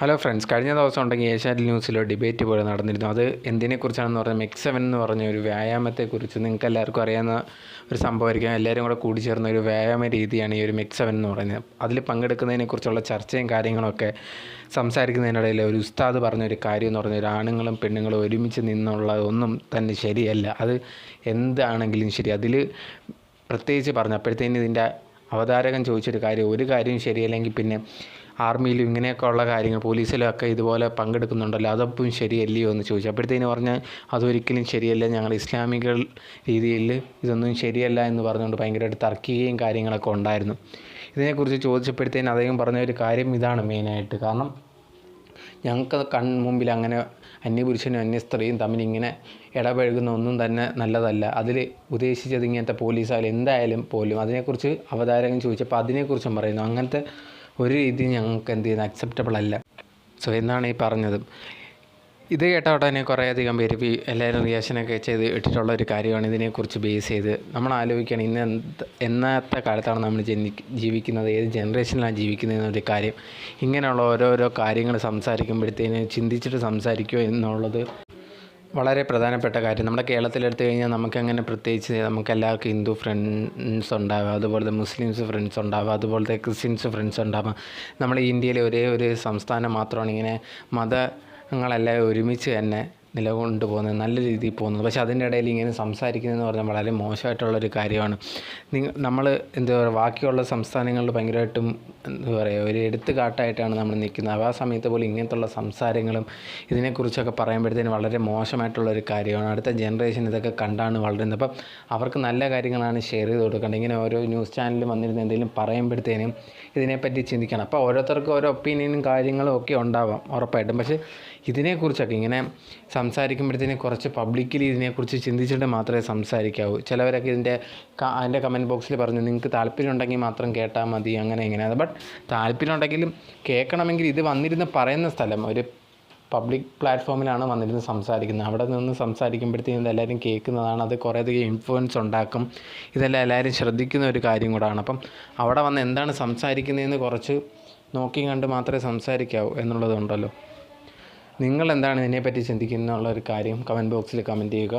Hello friends കഴിഞ്ഞ ദിവസം ഉണ്ടെങ്കിൽ ഏഷ്യാനെറ്റ് ന്യൂസിൽ ഡിബേറ്റ് പോലെ നടന്നിരുന്നു. അത് എന്തിനെക്കുറിച്ചാണെന്ന് പറഞ്ഞാൽ മിക്സ് സെവൻ എന്ന് പറഞ്ഞ ഒരു വ്യായാമത്തെക്കുറിച്ച് നിങ്ങൾക്ക് എല്ലാവർക്കും അറിയാവുന്ന ഒരു സംഭവമായിരിക്കും. എല്ലാവരും കൂടെ കൂടിച്ചേർന്ന ഒരു വ്യായാമ രീതിയാണ് ഈ ഒരു മിക്സ് സെവൻ എന്ന് പറയുന്നത്. അതിൽ പങ്കെടുക്കുന്നതിനെക്കുറിച്ചുള്ള ചർച്ചയും കാര്യങ്ങളൊക്കെ സംസാരിക്കുന്നതിനിടയിൽ ഒരു ഉസ്താദ് പറഞ്ഞൊരു കാര്യം എന്ന് പറഞ്ഞാൽ ആണുങ്ങളും പെണ്ണുങ്ങളും ഒരുമിച്ച് നിന്നുള്ള ഒന്നും തന്നെ ശരിയല്ല. അത് എന്താണെങ്കിലും ശരി. അതിൽ പ്രത്യേകിച്ച് പറഞ്ഞപ്പോഴത്തേന് ഇതിന്റെ അവതാരകൻ ചോദിച്ചൊരു കാര്യം ഒരു കാര്യം ശരിയല്ലെങ്കിൽ പിന്നെ ആർമിയിലും ഇങ്ങനെയൊക്കെ ഉള്ള കാര്യങ്ങൾ പോലീസിലും ഒക്കെ ഇതുപോലെ പങ്കെടുക്കുന്നുണ്ടല്ലോ അതപ്പം ശരിയല്ലയോ എന്ന് ചോദിച്ചു. അപ്പോഴത്തേന് പറഞ്ഞാൽ അതൊരിക്കലും ശരിയല്ല ഞങ്ങൾ ഇസ്ലാമിക രീതിയിൽ ഇതൊന്നും ശരിയല്ല എന്ന് പറഞ്ഞുകൊണ്ട് ഭയങ്കരമായിട്ട് തർക്കിക്കുകയും കാര്യങ്ങളൊക്കെ ഉണ്ടായിരുന്നു. ഇതിനെക്കുറിച്ച് ചോദിച്ചപ്പോഴത്തേന് അദ്ദേഹം പറഞ്ഞ ഒരു കാര്യം ഇതാണ് മെയിനായിട്ട്. കാരണം ഞങ്ങൾക്ക് കൺ മുമ്പിൽ അങ്ങനെ അന്യപുരുഷനും അന്യ സ്ത്രീയും തമ്മിൽ ഇങ്ങനെ ഇടപഴകുന്ന ഒന്നും തന്നെ നല്ലതല്ല. അതിൽ ഉദ്ദേശിച്ചത് ഇങ്ങനത്തെ പോലീസായാലും എന്തായാലും പോലും അതിനെക്കുറിച്ച് അവതാരകൻ ചോദിച്ചപ്പോൾ അതിനെക്കുറിച്ചും പറയുന്നു. അങ്ങനത്തെ ഒരു രീതി ഞങ്ങൾക്ക് എന്ത് ചെയ്യുന്നത് അക്സെപ്റ്റബിൾ അല്ല. സോ എന്നാണ് ഈ പറഞ്ഞത്. ഇത് കേട്ട ഉടനെ കുറേയധികം പേര് എല്ലാവരും റിയാക്ഷനൊക്കെ ചെയ്ത് ഇട്ടിട്ടുള്ള ഒരു കാര്യമാണ് ഇതിനെക്കുറിച്ച് ബേസ് ചെയ്ത്. നമ്മൾ ആലോചിക്കുകയാണ് ഇന്ന് എന്നത്തെ കാലത്താണ് നമ്മൾ ജനി ജീവിക്കുന്നത്? ഏത് ജനറേഷനിലാണ് ജീവിക്കുന്നത് എന്നൊരു കാര്യം. ഇങ്ങനെയുള്ള ഓരോരോ കാര്യങ്ങൾ സംസാരിക്കുമ്പോഴത്തേന് ചിന്തിച്ചിട്ട് സംസാരിക്കുക എന്നുള്ളത് വളരെ പ്രധാനപ്പെട്ട കാര്യം. നമ്മുടെ കേരളത്തിലെടുത്തു കഴിഞ്ഞാൽ നമുക്കങ്ങനെ പ്രത്യേകിച്ച് നമുക്ക് എല്ലാവർക്കും ഹിന്ദു ഫ്രണ്ട്സ് ഉണ്ടാവുക അതുപോലെ മുസ്ലിംസ് ഫ്രണ്ട്സ് ഉണ്ടാവുക അതുപോലത്തെ ക്രിസ്ത്യൻസ് ഫ്രണ്ട്സ് ഉണ്ടാവുക നമ്മുടെ ഇന്ത്യയിലെ ഒരേ ഒരു സംസ്ഥാനം മാത്രമാണ് ഇങ്ങനെ മതങ്ങളെല്ലാം ഒരുമിച്ച് തന്നെ നിലകൊണ്ട് പോകുന്നത് നല്ല രീതിയിൽ പോകുന്നത്. പക്ഷേ അതിന്റെ ഇടയിൽ ഇങ്ങനെ സംസാരിക്കുന്നതെന്ന് പറഞ്ഞാൽ വളരെ മോശമായിട്ടുള്ളൊരു കാര്യമാണ്. നിങ്ങൾ നമ്മൾ എന്താ പറയുക ബാക്കിയുള്ള സംസ്ഥാനങ്ങളിൽ ഭയങ്കരമായിട്ടും എന്താ പറയുക ഒരു എടുത്തുകാട്ടായിട്ടാണ് നമ്മൾ നിൽക്കുന്നത്. അപ്പോൾ ആ സമയത്ത് പോലും ഇങ്ങനത്തുള്ള സംസാരങ്ങളും ഇതിനെക്കുറിച്ചൊക്കെ പറയുമ്പോഴത്തേന് വളരെ മോശമായിട്ടുള്ളൊരു കാര്യമാണ്. അടുത്ത ജനറേഷൻ ഇതൊക്കെ കണ്ടാണ് വളരുന്നത്. അപ്പം അവർക്ക് നല്ല കാര്യങ്ങളാണ് ഷെയർ ചെയ്ത് കൊടുക്കേണ്ടത്. ഇങ്ങനെ ഓരോ ന്യൂസ് ചാനലിൽ വന്നിരുന്ന എന്തെങ്കിലും പറയുമ്പോഴത്തേനും ഇതിനെപ്പറ്റി ചിന്തിക്കണം. അപ്പോൾ ഓരോരുത്തർക്കും ഓരോ ഒപ്പീനിയനും കാര്യങ്ങളും ഒക്കെ ഉണ്ടാവാം ഉറപ്പായിട്ടും. പക്ഷേ ഇതിനെക്കുറിച്ചൊക്കെ ഇങ്ങനെ സംസാരിക്കുമ്പോഴത്തേന് കുറച്ച് പബ്ലിക്കലി ഇതിനെക്കുറിച്ച് ചിന്തിച്ചിട്ട് മാത്രമേ സംസാരിക്കാവൂ. ചിലവരൊക്കെ ഇതിന്റെ അതിന്റെ കമന്റ് ബോക്സിൽ പറഞ്ഞു നിങ്ങൾക്ക് താല്പര്യം ഉണ്ടെങ്കിൽ മാത്രം കേട്ടാൽ മതി അങ്ങനെ ഇങ്ങനെ ബട്ട് താല്പര്യം ഉണ്ടെങ്കിലും കേൾക്കണമെങ്കിൽ ഇത് വന്നിരുന്ന് പറയുന്ന സ്ഥലം ഒരു പബ്ലിക് പ്ലാറ്റ്ഫോമിലാണ് വന്നിരുന്ന് സംസാരിക്കുന്നത്. അവിടെ നിന്ന് സംസാരിക്കുമ്പോഴത്തേക്കും ഇതെല്ലാവരും കേൾക്കുന്നതാണ് അത് കുറേയധികം ഇൻഫ്ലുവൻസ് ഉണ്ടാക്കും. ഇതെല്ലാം എല്ലാവരും ശ്രദ്ധിക്കുന്ന ഒരു കാര്യം കൂടാണ്. അപ്പം അവിടെ വന്ന് എന്താണ് സംസാരിക്കുന്നതെന്ന് കുറച്ച് നോക്കി കണ്ട് മാത്രമേ സംസാരിക്കാവൂ എന്നുള്ളതുണ്ടല്ലോ നിങ്ങൾ എന്താണ് ഇതിനെപ്പറ്റി ചിന്തിക്കുന്ന ഒരു കാര്യം കമന്റ് ബോക്സിൽ കമന്റ് ചെയ്യുക.